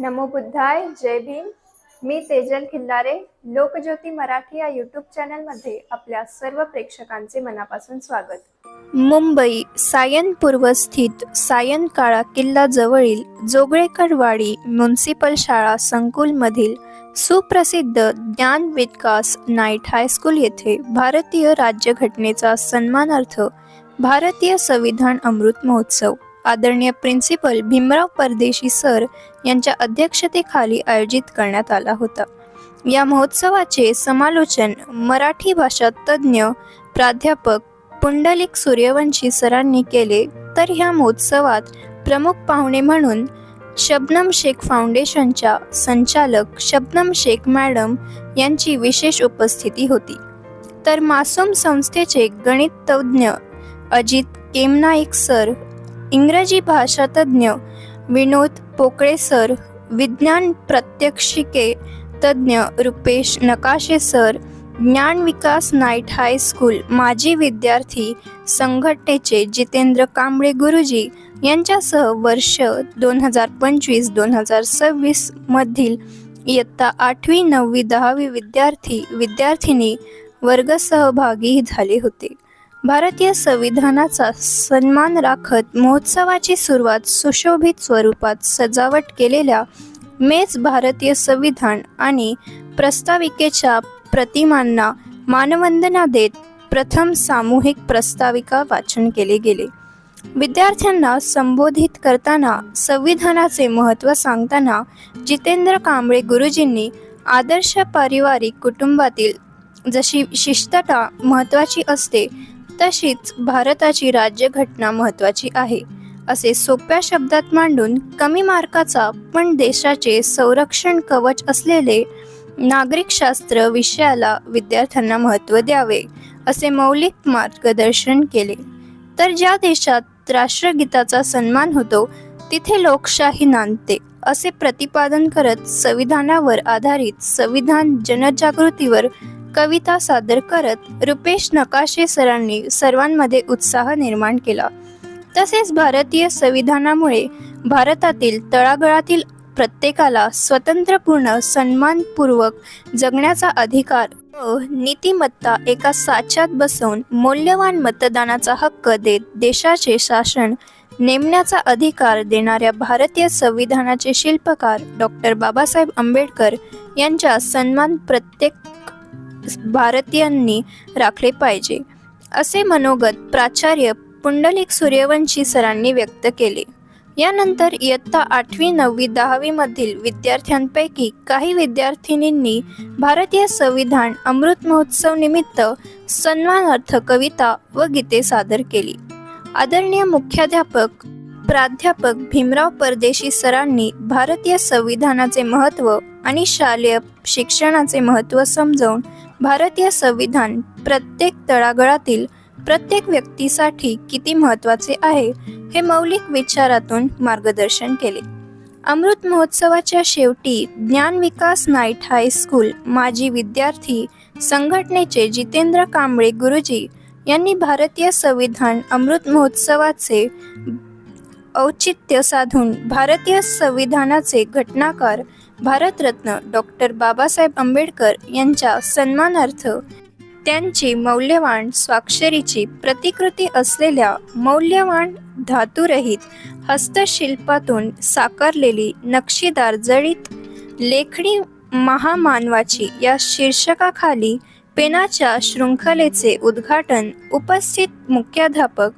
नमो बुद्धाय जय भीम. मी तेजल खिल्लारे लोकज्योती मराठी या यूट्यूब चॅनलमध्ये आपल्या सर्व प्रेक्षकांचे मनापासून स्वागत. मुंबई सायनपूर्व स्थित सायनकाळा किल्ला जवळील जोगळेकरवाडी म्युन्सिपल शाळा संकुलमधील सुप्रसिद्ध ज्ञान विकास नाईट हायस्कूल येथे भारतीय राज्यघटनेचा सन्मानार्थ भारतीय संविधान अमृत महोत्सव आदरणीय प्रिन्सिपल भीमराव परदेशी सर यांच्या अध्यक्षतेखाली आयोजित करण्यात आला होता. या महोत्सवाचे समालोचन मराठी भाषा तज्ज्ञ प्राध्यापक पुंडलिक सूर्यवंशी सरांनी केले. तर ह्या महोत्सवात प्रमुख पाहुणे म्हणून शबनम शेख फाउंडेशनच्या संचालक शबनम शेख मॅडम यांची विशेष उपस्थिती होती. तर मासूम संस्थेचे गणित तज्ज्ञ अजित केमनाईक सर इंग्रजी भाषा तज्ज्ञ विनोद पोकळे सर विज्ञान प्रत्यक्षिके तज्ज्ञ रुपेश नकाशे सर ज्ञान विकास नाईट हायस्कूल माजी विद्यार्थी संघटनेचे जितेंद्र कांबळे गुरुजी यांच्यासह वर्ष दोन हजार पंचवीस दोन हजार सव्वीस मधील इयत्ता आठवी नववी दहावी विद्यार्थी विद्यार्थिनी वर्ग सहभागी झाले होते. भारतीय संविधानाचा सन्मान राखत महोत्सवाची सुरुवात सुशोभित स्वरूपात सजावट केलेल्या मेच भारतीय संविधान आणि प्रस्ताविकेच्या प्रतिमांना मानवंदना देत प्रथम सामूहिक प्रस्ताविका वाचन केले गेले. विद्यार्थ्यांना संबोधित करताना संविधानाचे महत्त्व सांगताना जितेंद्र कांबळे गुरुजींनी आदर्श पारिवारिक कुटुंबातील जशी शिस्तता महत्त्वाची असते तशीच भारताची राज्यघटना महत्त्वाची आहे. असे सोप्या शब्दात मांडून कमी मार्काचा पण देशाचे संरक्षण कवच असलेले नागरिकशास्त्र विषयाला विद्यार्थ्यांना महत्त्व द्यावे असे मौलिक मार्गदर्शन केले. तर ज्या देशात राष्ट्रगीताचा सन्मान होतो तिथे लोकशाही नांदते असे प्रतिपादन करत संविधानावर आधारित संविधान जनजागृतीवर कविता सादर करत रुपेश नकाशे सरांनी सर्वांमध्ये उत्साह निर्माण केला. तसेच भारतीय संविधानामुळे भारतातील तळागळातील प्रत्येकाला स्वतंत्रपूर्ण सन्मानपूर्वक जगण्याचा अधिकार व नीतिमत्ता एका साच्यात बसवून मौल्यवान मतदानाचा हक्क देत देशाचे शासन नेमण्याचा अधिकार देणाऱ्या भारतीय संविधानाचे शिल्पकार डॉक्टर बाबासाहेब आंबेडकर यांच्या सन्मान प्रत्येक भारतीयांनी राखले पाहिजे असे मनोगत प्राचार्य पुंडलिक सूर्यवंशी सरांनी व्यक्त केले. यानंतर इयत्ता आठवी नववी दहावीमधील विद्यार्थ्यांपैकी काही विद्यार्थिनींनी भारतीय संविधान अमृत महोत्सव निमित्त सन्मानार्थ कविता व गीते सादर केली. आदरणीय मुख्याध्यापक प्राध्यापक भीमराव परदेशी सरांनी भारतीय संविधानाचे महत्त्व आणि शालेय शिक्षणाचे महत्त्व समजावून भारतीय संविधान प्रत्येक तळागळातील प्रत्येक व्यक्तीसाठी किती महत्त्वाचे आहे हे मौलिक विचारातून मार्गदर्शन केले. अमृत महोत्सवाच्या शेवटी ज्ञान विकास नाईट हायस्कूल माजी विद्यार्थी संघटनेचे जितेंद्र कांबळे गुरुजी यांनी भारतीय संविधान अमृत महोत्सवाचे औचित्य साधून भारतीय संविधानाचे घटनाकार भारतरत्न डॉक्टर बाबासाहेब आंबेडकर यांच्या सन्मानार्थ त्यांची मौल्यवान स्वाक्षरीची प्रतिकृती असलेल्या मौल्यवान धातुरहित हस्तशिल्पातून साकारलेली नक्षीदार जळीत लेखणी महामानवाची या शीर्षकाखाली पेनाच्या शृंखलेचे उद्घाटन उपस्थित मुख्याध्यापक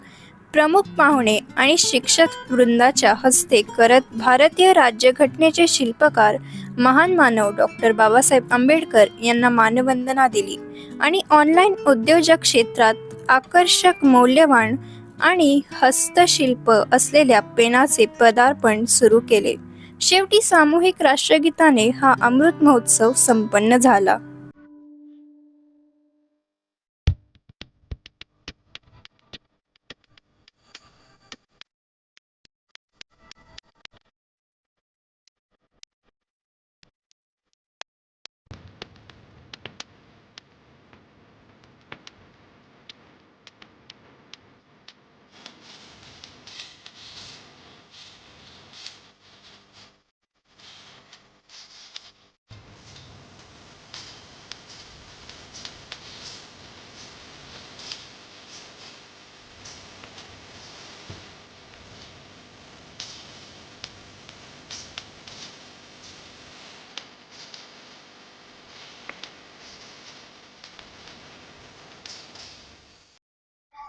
प्रमुख पाहुणे आणि शिक्षक वृंदाच्या हस्ते करत भारतीय राज्यघटनेचे शिल्पकार महान मानव डॉक्टर बाबासाहेब आंबेडकर यांना मानवंदना दिली आणि ऑनलाईन उद्योजक क्षेत्रात आकर्षक मौल्यवान आणि हस्तशिल्प असलेल्या पेनाचे पदार्पण सुरू केले. शेवटी सामूहिक राष्ट्रगीताने हा अमृत महोत्सव संपन्न झाला.